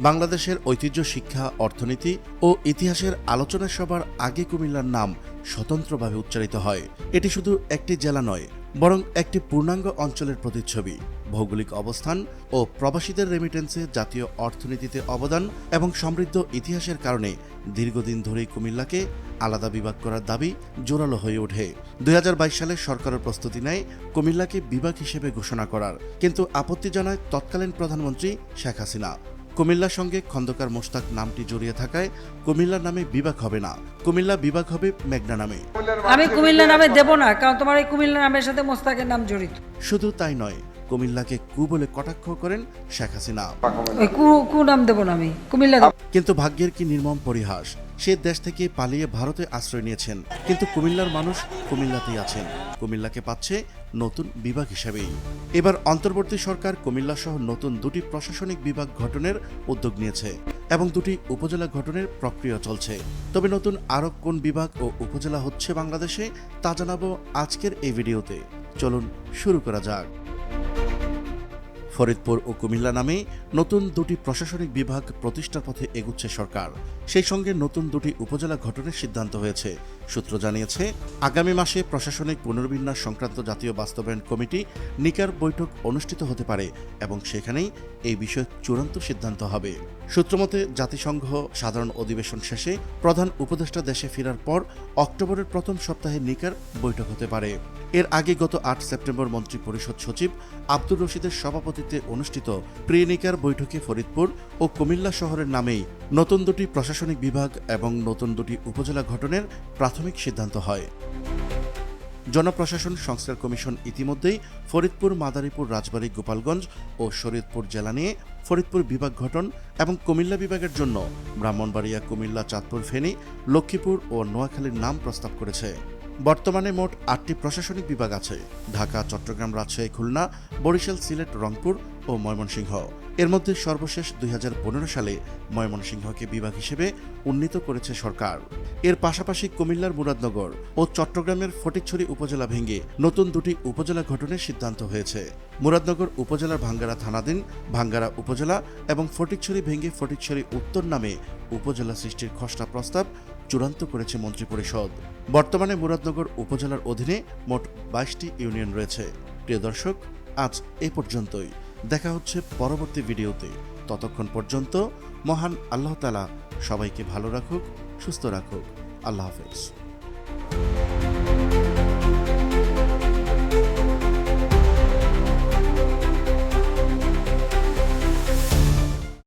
বাংলাদেশের ঐতিহ্য, শিক্ষা, অর্থনীতি ও ইতিহাসের আলোচনা সবার আগে কুমিল্লার নাম স্বতন্ত্রভাবে উচ্চারিত হয়। এটি শুধু একটি জেলা নয়, বরং একটি পূর্ণাঙ্গ অঞ্চলের প্রতিচ্ছবি। ভৌগোলিক অবস্থান ও প্রবাসীদের রেমিটেন্সে জাতীয় অর্থনীতিতে অবদান এবং সমৃদ্ধ ইতিহাসের কারণে দীর্ঘদিন ধরেই কুমিল্লাকে আলাদা বিভাগ করার দাবি জোরালো হয়ে ওঠে। দুই হাজার বাইশ সালে সরকারের প্রস্তুতি নেয় কুমিল্লাকে বিভাগ হিসেবে ঘোষণা করার, কিন্তু আপত্তি জানায় তৎকালীন প্রধানমন্ত্রী শেখ হাসিনা। কুমিল্লার সঙ্গে খন্দকার মোশতাক নামটি জড়িয়ে থাকায় কুমিল্লার নামে বিভাগ হবে না। কুমিল্লা বিভাগ হবে মেঘনা নামে। আমি কুমিল্লা নামে দেব না কারণ তোমার এই কুমিল্লা নামের সাথে মোস্তাকের নাম জড়িত। শুধু তাই নয় কুমিল্লাকে কু বলে কটাক্ষ করেন শেখ হাসিনা। কু কু নাম দেব না আমি কুমিল্লা। কিন্তু ভাগ্যের কি নির্মম পরিহাস? সে দেশ থেকে পালিয়ে ভারতে আশ্রয় নিয়েছেন। কিন্তু কুমিল্লার মানুষ কুমিল্লাতেই আছেন। কুমিল্লাকে পাচ্ছে নতুন বিভাগ হিসেবেই। এবার অন্তর্বর্তী সরকার কুমিল্লা সহ নতুন দুটি প্রশাসনিক বিভাগ গঠনের উদ্যোগ নিয়েছে এবং দুটি উপজেলা গঠনের প্রক্রিয়া চলছে। তবে নতুন আরও কোন বিভাগ ও উপজেলা হচ্ছে বাংলাদেশে তা জানাব আজকের এই ভিডিওতে। চলুন শুরু করা যাক। ফরিদপুর ও কুমিল্লা নামে নতুন দুটি প্রশাসনিক বিভাগ প্রতিষ্ঠার পথে এগুচ্ছে সরকার। সেই সঙ্গে নতুন দুটি উপজেলা গঠনের সিদ্ধান্ত হয়েছে। সূত্র জানিয়েছে, আগামী মাসে প্রশাসনিক পুনর্বিন্যাস সংক্রান্ত জাতীয় বাস্তবায়ন কমিটি নিকার বৈঠক অনুষ্ঠিত হতে পারে এবং সেখানেই এই বিষয়ে চূড়ান্ত সিদ্ধান্ত হবে। সূত্রমতে জাতিসংঘ সাধারণ অধিবেশন শেষে প্রধান উপদেষ্টা দেশে ফেরার পর অক্টোবরের প্রথম সপ্তাহে নিকার বৈঠক হতে পারে। এর আগে গত আট সেপ্টেম্বর মন্ত্রী পরিষদ সচিব আব্দুর রশিদের সভাপতিত্বে অনুষ্ঠিত প্রিয়নিকার বৈঠকে ফরিদপুর ও কুমিল্লা শহরের নামেই নতুন দুটি প্রশাসনিক বিভাগ এবং নতুন দুটি উপজেলা গঠনের প্রাথমিক সিদ্ধান্ত হয়। জনপ্রশাসন সংস্কার কমিশন ইতিমধ্যেই ফরিদপুর, মাদারীপুর, রাজবাড়ী, গোপালগঞ্জ ও শরীয়তপুর জেলা নিয়ে ফরিদপুর বিভাগ গঠন এবং কুমিল্লা বিভাগের জন্য ব্রাহ্মণবাড়িয়া, কুমিল্লা, চাঁদপুর, ফেনী, লক্ষ্মীপুর ও নোয়াখালীর নাম প্রস্তাব করেছে। বর্তমানে মোট আটটি প্রশাসনিক বিভাগ আছে। ঢাকা, চট্টগ্রাম রাজশাহী, খুলনা, বরিশাল, সিলেট, রংপুর ও ময়মনসিংহ। এর মধ্যে সর্বশেষ দুই হাজার পনেরো সালে ময়মনসিংহকে বিভাগ হিসেবে উন্নীত করেছে সরকার। এর পাশাপাশি কুমিল্লার মুরাদনগর ও চট্টগ্রামের ফটিকছড়ি উপজেলা ভেঙে নতুন দুটি উপজেলা গঠনের সিদ্ধান্ত হয়েছে। মুরাদনগর উপজেলার ভাঙ্গারা থানাধীন, ভাঙ্গারা উপজেলা এবং ফটিকছড়ি ভেঙে ফটিকছড়ি উত্তর নামে উপজেলা সৃষ্টির খসড়া প্রস্তাব চূড়ান্ত করেছে মন্ত্রিপরিষদ। বর্তমানে মুরাদনগর উপজেলার অধীনে মোট বাইশটি ইউনিয়ন রয়েছে। প্রিয় দর্শক, আজ এ পর্যন্তই। দেখা হচ্ছে পরবর্তী ভিডিওতে। ততক্ষণ পর্যন্ত মহান আল্লাহ তালা সবাইকে ভালো রাখুক, সুস্থ রাখুক। আল্লাহ হাফেজ।